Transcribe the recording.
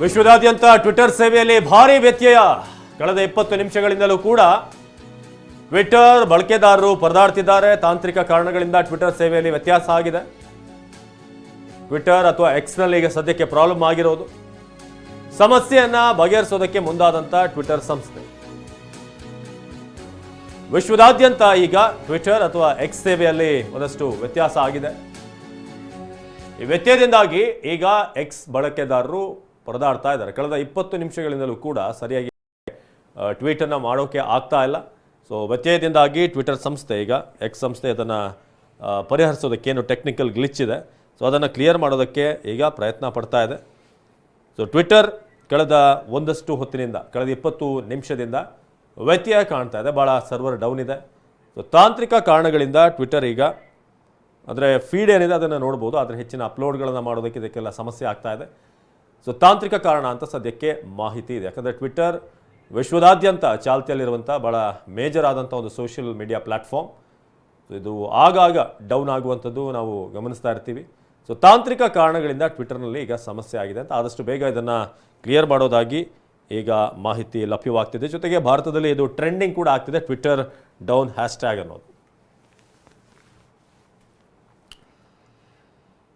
ವಿಶ್ವದಾದ್ಯಂತ ಟ್ವಿಟರ್ ಸೇವೆಯಲ್ಲಿ ಭಾರಿ ವ್ಯತ್ಯಯ. ಕಳೆದ ಇಪ್ಪತ್ತು ನಿಮಿಷಗಳಿಂದಲೂ ಕೂಡ ಟ್ವಿಟರ್ ಬಳಕೆದಾರರು ಪರದಾಡ್ತಿದ್ದಾರೆ. ತಾಂತ್ರಿಕ ಕಾರಣಗಳಿಂದ ಟ್ವಿಟರ್ ಸೇವೆಯಲ್ಲಿ ವ್ಯತ್ಯಾಸ ಆಗಿದೆ. ಟ್ವಿಟರ್ ಅಥವಾ ಎಕ್ಸ್ನಲ್ಲಿ ಈಗ ಸದ್ಯಕ್ಕೆ ಪ್ರಾಬ್ಲಮ್ ಆಗಿರೋದು. ಸಮಸ್ಯೆಯನ್ನು ಬಗೆಹರಿಸೋದಕ್ಕೆ ಮುಂದಾದಂಥ ಟ್ವಿಟರ್ ಸಂಸ್ಥೆ. ವಿಶ್ವದಾದ್ಯಂತ ಈಗ ಟ್ವಿಟರ್ ಅಥವಾ ಎಕ್ಸ್ ಸೇವೆಯಲ್ಲಿ ಒಂದಷ್ಟು ವ್ಯತ್ಯಾಸ ಆಗಿದೆ. ಈ ವ್ಯತ್ಯಯದಿಂದಾಗಿ ಈಗ ಎಕ್ಸ್ ಬಳಕೆದಾರರು ಪರದಾಡ್ತಾ ಇದ್ದಾರೆ. ಕಳೆದ ಇಪ್ಪತ್ತು ನಿಮಿಷಗಳಿಂದಲೂ ಕೂಡ ಸರಿಯಾಗಿ ಟ್ವೀಟನ್ನು ಮಾಡೋಕ್ಕೆ ಮಾಡೋಕೆ ಆಗ್ತಾ ಇಲ್ಲ. ಸೊ ವ್ಯತ್ಯಯದಿಂದಾಗಿ ಟ್ವಿಟರ್ ಸಂಸ್ಥೆ, ಈಗ ಎಕ್ಸ್ ಸಂಸ್ಥೆ ಅದನ್ನು ಪರಿಹರಿಸೋದಕ್ಕೇನು ಟೆಕ್ನಿಕಲ್ ಗ್ಲಿಚ್ ಇದೆ. ಸೊ ಅದನ್ನು ಕ್ಲಿಯರ್ ಮಾಡೋದಕ್ಕೆ ಈಗ ಪ್ರಯತ್ನ ಪಡ್ತಾ ಇದೆ. ಸೊ ಟ್ವಿಟರ್ ಕಳೆದ ಒಂದಷ್ಟು ಹೊತ್ತಿನಿಂದ, ಕಳೆದ ಇಪ್ಪತ್ತು ನಿಮಿಷದಿಂದ ವ್ಯತ್ಯಯ ಕಾಣ್ತಾ ಇದೆ. ಭಾಳ ಸರ್ವರ್ ಡೌನ್ ಇದೆ. ಸೊ ತಾಂತ್ರಿಕ ಕಾರಣಗಳಿಂದ ಟ್ವಿಟರ್ ಈಗ, ಅಂದರೆ ಫೀಡ್ ಏನಿದೆ ಅದನ್ನು ನೋಡ್ಬೋದು. ಆದರೆ ಹೆಚ್ಚಿನ ಅಪ್ಲೋಡ್ಗಳನ್ನು ಮಾಡೋದಕ್ಕೆ ಇದಕ್ಕೆಲ್ಲ ಸಮಸ್ಯೆ ಆಗ್ತಾ ಇದೆ. ಸೊ ತಾಂತ್ರಿಕ ಕಾರಣ ಅಂತ ಸದ್ಯಕ್ಕೆ ಮಾಹಿತಿ ಇದೆ. ಯಾಕಂದರೆ ಟ್ವಿಟರ್ ವಿಶ್ವದಾದ್ಯಂತ ಚಾಲ್ತಿಯಲ್ಲಿರುವಂಥ ಭಾಳ ಮೇಜರ್ ಆದಂಥ ಒಂದು ಸೋಷಿಯಲ್ ಮೀಡಿಯಾ ಪ್ಲ್ಯಾಟ್ಫಾರ್ಮ್ ಸೊ ಇದು ಆಗಾಗ ಡೌನ್ ಆಗುವಂಥದ್ದು ನಾವು ಗಮನಿಸ್ತಾ ಇರ್ತೀವಿ. ಸೊ ತಾಂತ್ರಿಕ ಕಾರಣಗಳಿಂದ ಟ್ವಿಟರ್ನಲ್ಲಿ ಈಗ ಸಮಸ್ಯೆ ಆಗಿದೆ ಅಂತ ಆದಷ್ಟು ಬೇಗ ಇದನ್ನು ಕ್ಲಿಯರ್ ಮಾಡೋದಾಗಿ ಈಗ ಮಾಹಿತಿ ಲಭ್ಯವಾಗ್ತಿದೆ. ಜೊತೆಗೆ ಭಾರತದಲ್ಲಿ ಇದು ಟ್ರೆಂಡಿಂಗ್ ಕೂಡ ಆಗ್ತಿದೆ. ಟ್ವಿಟರ್ ಡೌನ್ ಹ್ಯಾಶ್ಟ್ಯಾಗ್ ಅನ್ನೋದು.